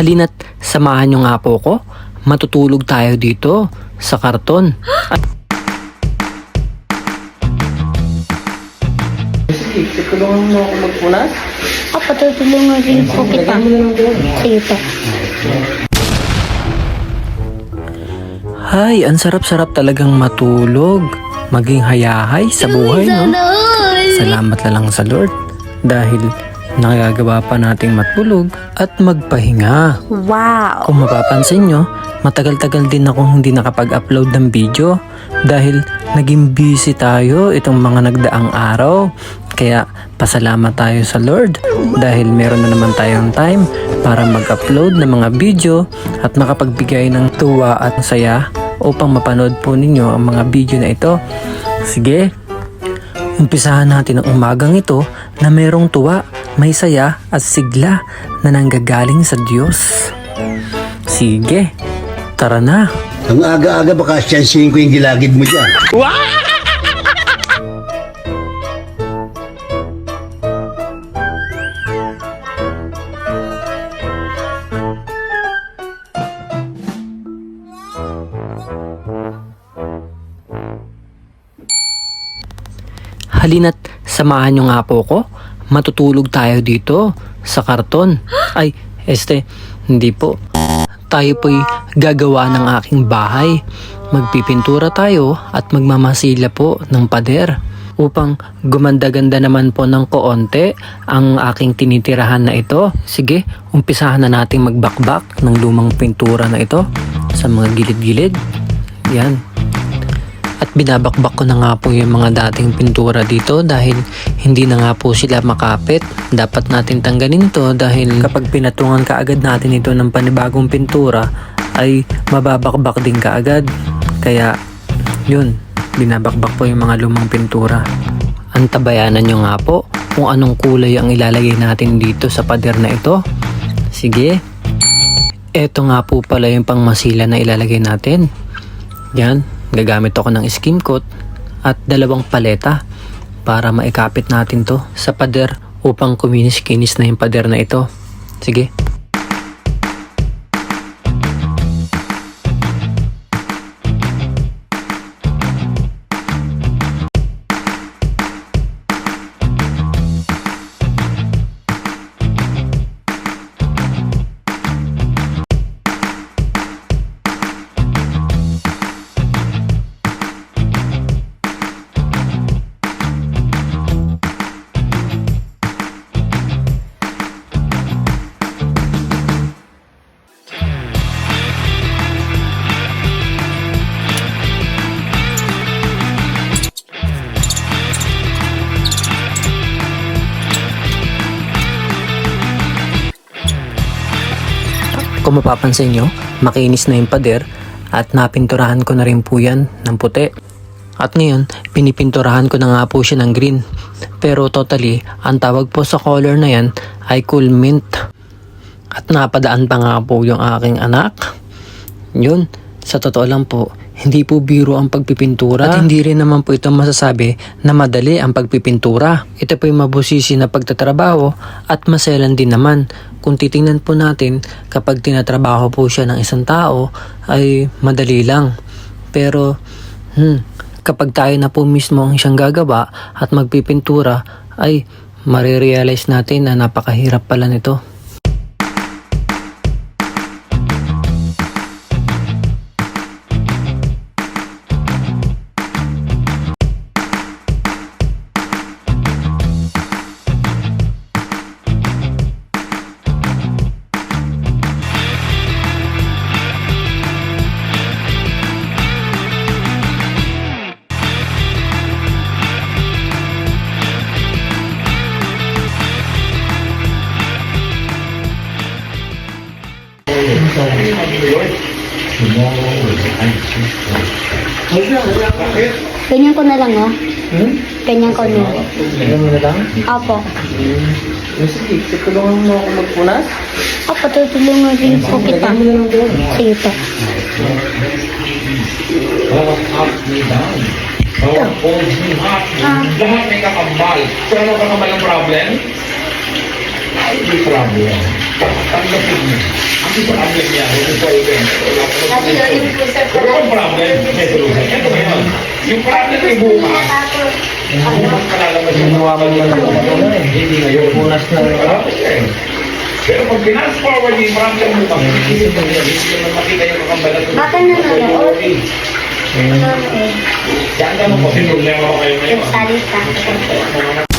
Halina't samahan nyo nga po ko. Matutulog tayo dito sa karton. At Sige, tulungan mo ako magpunas. Opo, tutulungan rin po kita. Sige po. Hay, ang sarap-sarap talagang matulog. Maging hayahay sa buhay, no? Salamat na lang sa Lord dahil nakagagawa pa nating matulog at magpahinga. Wow! Kung mapapansin nyo, matagal-tagal din akong hindi nakapag-upload ng video dahil naging busy tayo itong mga nagdaang araw. Kaya pasalamat tayo sa Lord dahil meron na naman tayong time para mag-upload ng mga video at makapagbigay ng tuwa at saya upang mapanood po ninyo ang mga video na ito. Sige, umpisahan natin ang umagang ito na merong tuwa, may saya at sigla na nanggagaling sa Diyos. Sige, tara na. Ang aga-aga baka siyansihin ko yung gilagid mo dyan. Halina't samahan nyo nga po ko. Matutulog tayo dito sa karton. Ay, este, hindi po. Tayo po'y gagawa ng aking bahay. Magpipintura tayo at magmamasila po ng pader upang gumanda-ganda naman po ng koonte ang aking tinitirahan na ito. Sige, umpisahan na nating magbakbak ng lumang pintura na ito sa mga gilid-gilid. Yan. At binabakbak ko na nga po yung mga dating pintura dito dahil hindi na nga po sila makapit. Dapat natin tanggalin to dahil kapag pinatungan kaagad natin ito ng panibagong pintura ay mababakbak din kaagad. Kaya yun, binabakbak po yung mga lumang pintura. Antabayanan nyo nga po kung anong kulay ang ilalagay natin dito sa pader na ito. Sige, eto nga po pala yung pangmasila na ilalagay natin. Yan, gagamit ako ng skim coat at dalawang paleta para maikapit natin to sa pader upang kuminis-kinis na yung pader na ito. Sige. Kung mapapansin nyo, makinis na yung pader at napinturahan ko na rin po yan ng puti. At ngayon, pinipinturahan ko na nga po siya ng green. Pero totally, ang tawag po sa color na yan ay cool mint. At napadaan pa nga po yung aking anak. Yun, sa totoo lang po, hindi po biro ang pagpipintura at hindi rin naman po ito masasabi na madali ang pagpipintura. Ito po yung mabusisi na pagtatrabaho at maselan din naman. Kung titingnan po natin, kapag tinatrabaho po siya ng isang tao, ay madali lang. Pero, hmm, kapag tayo na po mismo ang siyang gagawa at magpipintura, ay marirealize natin na napakahirap pala nito. Ganyan ko na lang, oh. Ganyan ko na. Alam mo na lang. Opo. Sige, tulungan mo ako magpunas. Opo, tutulungan rin po kita. Lagyan mo na lang doon. Sige po. Lahat may kakambal. So ano kakambal ang problem? Ay, di problem. Tanggapin mo. Ang sa problem niya, yung puso ko Pero ang problem, may solution. Ito ngayon, yung problem ay bukas. Hindi mas malalabas yung Ginawa mo eh. Hindi ngayon. Punas na Wala pa siya eh. Pero pag finance forward yung problem mo, pag hindi mo hindi makita yung kakambalan. Baka nanonood. Saan ka mo kasi problema ko kayo ngayon? Nagsalita.